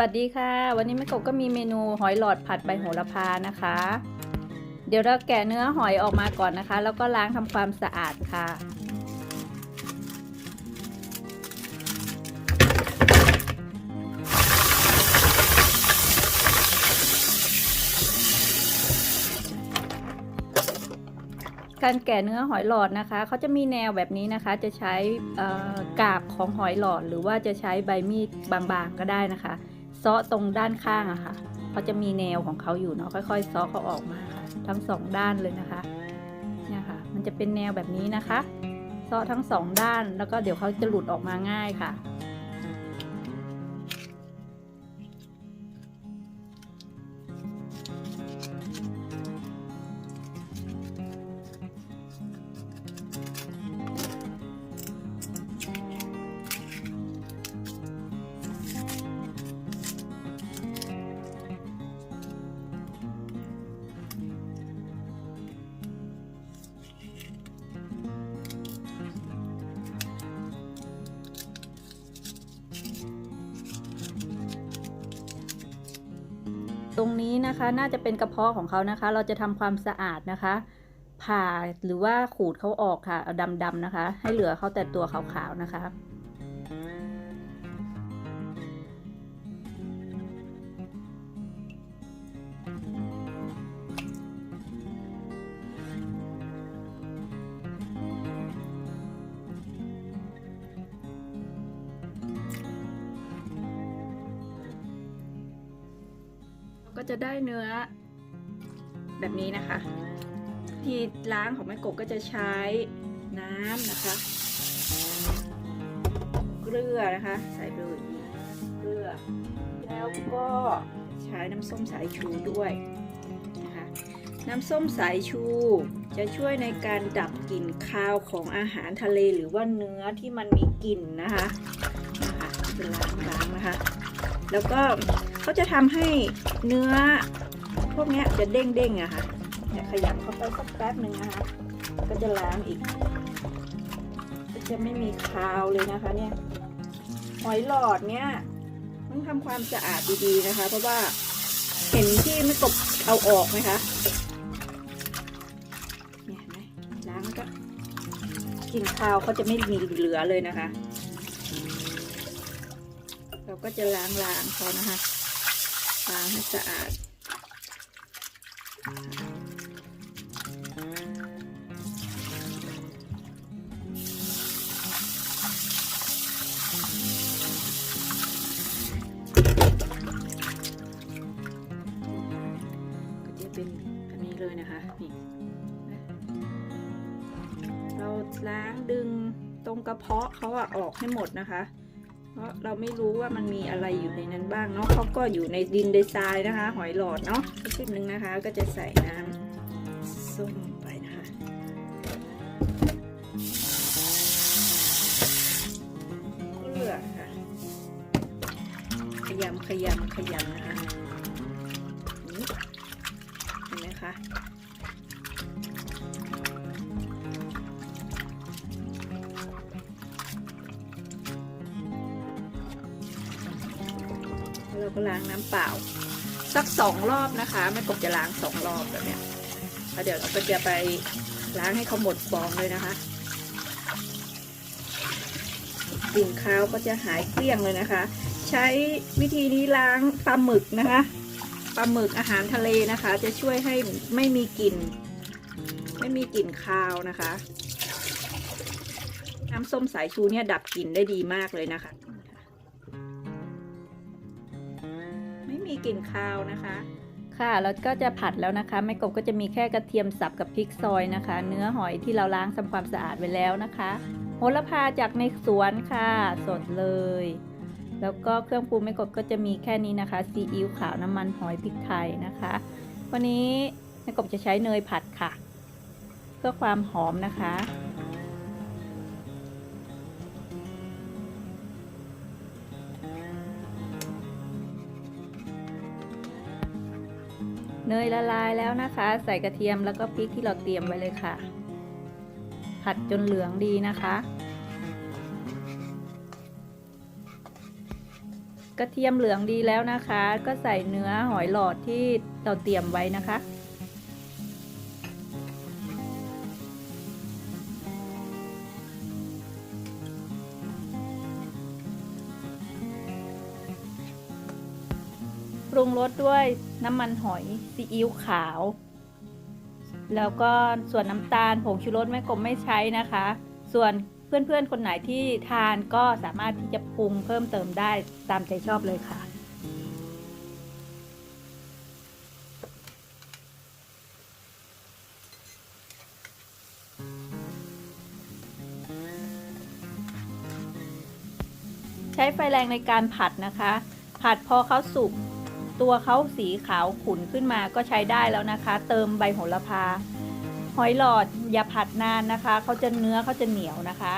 วัสดีค่ะ วันนี้แม่กบก็มีเมนูหอยหลอดผัดใบโหระพานะคะ เดี๋ยวเราแกะเนื้อหอยออกมาก่อนนะคะ แล้วก็ล้างทำความสะอาดค่ะ การแกะเนื้อหอยหลอดนะคะเขาจะมีแนวแบบนี้นะคะ จะใช้กาบของหอยหลอด หรือว่าจะใช้ใบมีดบางๆก็ได้นะคะ ซาะตรงด้านข้างอะค่ะเขาจะมีแนวของเขาอยู่เนาะค่อยๆซาะเขาออกมาค่ะ ทั้งสองด้านเลยนะคะเนี่ยค่ะ มันจะเป็นแนวแบบนี้นะคะซาะทั้งสองด้านแล้วก็เดี๋ยวเขาจะหลุดออกมาง่ายค่ะ ตรงนี้นะคะ น่าจะเป็นกระเพาะของเขานะคะ เราจะทำความสะอาดนะคะ ผ่าหรือว่าขูดเขาออกค่ะเอาดำๆนะคะ ให้เหลือเขาแต่ตัวขาวๆนะคะ ก็จะได้เนื้อแบบนี้นะคะ ที่ล้างของแม่กบก็จะใช้น้ำนะคะ เกลือนะคะ ใส่ไปเลยอีกเกลือ แล้วก็ใช้น้ำส้มสายชูด้วยนะคะน้ำส้มสายชูจะช่วยในการดับกลิ่นคาวของอาหารทะเลหรือว่าเนื้อที่มันมีกลิ่นนะคะนะคะจะล้างล้างนะคะ แล้วก็เขาจะทำให้เนื้อ พวกนี้จะเด้งเด้งๆอะค่ะเนี่ยขยำเข้าไปสักแป๊บหนึ่งนะคะ ก็จะล้างอีก ก็จะไม่มีคาวเลยนะคะเนี่ย หอยหลอดเนี่ยต้องทำความสะอาดดีๆนะคะ เพราะว่าเห็นที่ไม่กบเอาออกไหมคะเนี่ยเห็นไหมล้างแล้วก็กลิ่นคาวเขาจะไม่มีเหลือเลยนะคะ เราก็จะล้างล้างเขานะคะ ล้างให้สะอาด ก็จะเป็นแบบนี้เลยนะคะ นี่ เราล้างดึงตรงกระเพาะเขาอะออกให้หมดนะคะ ราะเราไม่รู้ว่ามันมีอะไรอยู่ในนั้นบ้างเนาะเขาก็อยู่ในดินในทรายนะคะ หอยหลอดเนาะชุดหนึ่งนะคะ ก็จะใส่น้ำส้มลงไปนะคะเกลือค่ะ ขยำขยำขยำนะคะเห็นไหมคะ เราก็ล้างน้ำเปล่า สักสองรอบนะคะแม่กบจะล้างสองรอบแบบเนี้ยแล้วเดี๋ยวเราก็จะไปล้างให้เขาหมดฟองเลยนะคะกลิ่นคาวก็จะหายเกลี้ยงเลยนะคะ ใช้วิธีนี้ล้างปลาหมึกนะคะปลาหมึกอาหารทะเลนะคะ จะช่วยให้ไม่มีกลิ่นไม่มีกลิ่นคาวนะคะ น้ำส้มสายชูเนี่ยดับกลิ่นได้ดีมากเลยนะคะ กลิ่นคาวนะคะ ค่ะแล้วก็จะผัดแล้วนะคะแม่กบก็จะมีแค่กระเทียมสับกับพริกซอยนะคะ เนื้อหอยที่เราล้างทำความสะอาดไว้แล้วนะคะโหระพาจากในสวนค่ะ สดเลย แล้วก็เครื่องปรุงแม่กบก็จะมีแค่นี้นะคะซีอิ๊วขาวน้ำมันหอยพริกไทยนะคะ วันนี้แม่กบจะใช้เนยผัดค่ะ เพื่อความหอมนะคะ เนยละลายแล้วนะคะ ใส่กระเทียมแล้วก็พริกที่เราเตรียมไว้เลยค่ะ ผัดจนเหลืองดีนะคะ กระเทียมเหลืองดีแล้วนะคะ ก็ใส่เนื้อหอยหลอดที่เราเตรียมไว้นะคะ รุงรสด้วยน้ำมันหอยซีอิ๊วขาว แล้วก็ส่วนน้ำตาลผงชูรสแม่กบไม่ใช้นะคะ ส่วนเพื่อนๆ คนไหนที่ทานก็สามารถที่จะปรุงเพิ่มเติมได้ตามใจชอบเลยค่ะใช้ไฟแรงในการผัดนะคะ ผัดพอเขาสุก ตัวเขาสีขาวขุ่นขึ้นมาก็ใช้ได้แล้วนะคะ เติมใบโหระพา หอยหลอดอย่าผัดนานนะคะเขาจะเนื้อเขาจะเหนียวนะคะ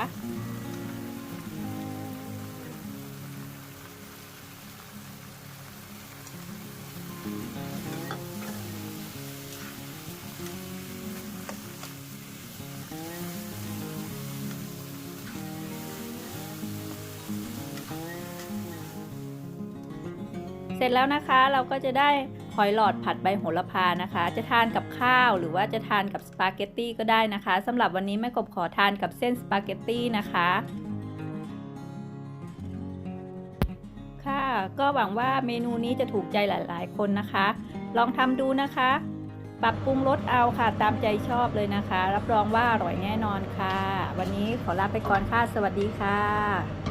เสร็จแล้วนะคะเราก็จะได้หอยหลอดผัดใบโหระพานะคะ จะทานกับข้าวหรือว่าจะทานกับสปาเกตตี้ก็ได้นะคะสำหรับวันนี้แม่กบขอทานกับเส้นสปาเกตตี้นะคะค่ะก็หวังว่าเมนูนี้จะถูกใจหลาย ๆ คนนะคะ ลองทำดูนะคะ ปรับปรุงรสเอาค่ะตามใจชอบเลยนะคะ รับรองว่าอร่อยแน่นอนค่ะ วันนี้ขอลาไปก่อนค่ะ สวัสดีค่ะ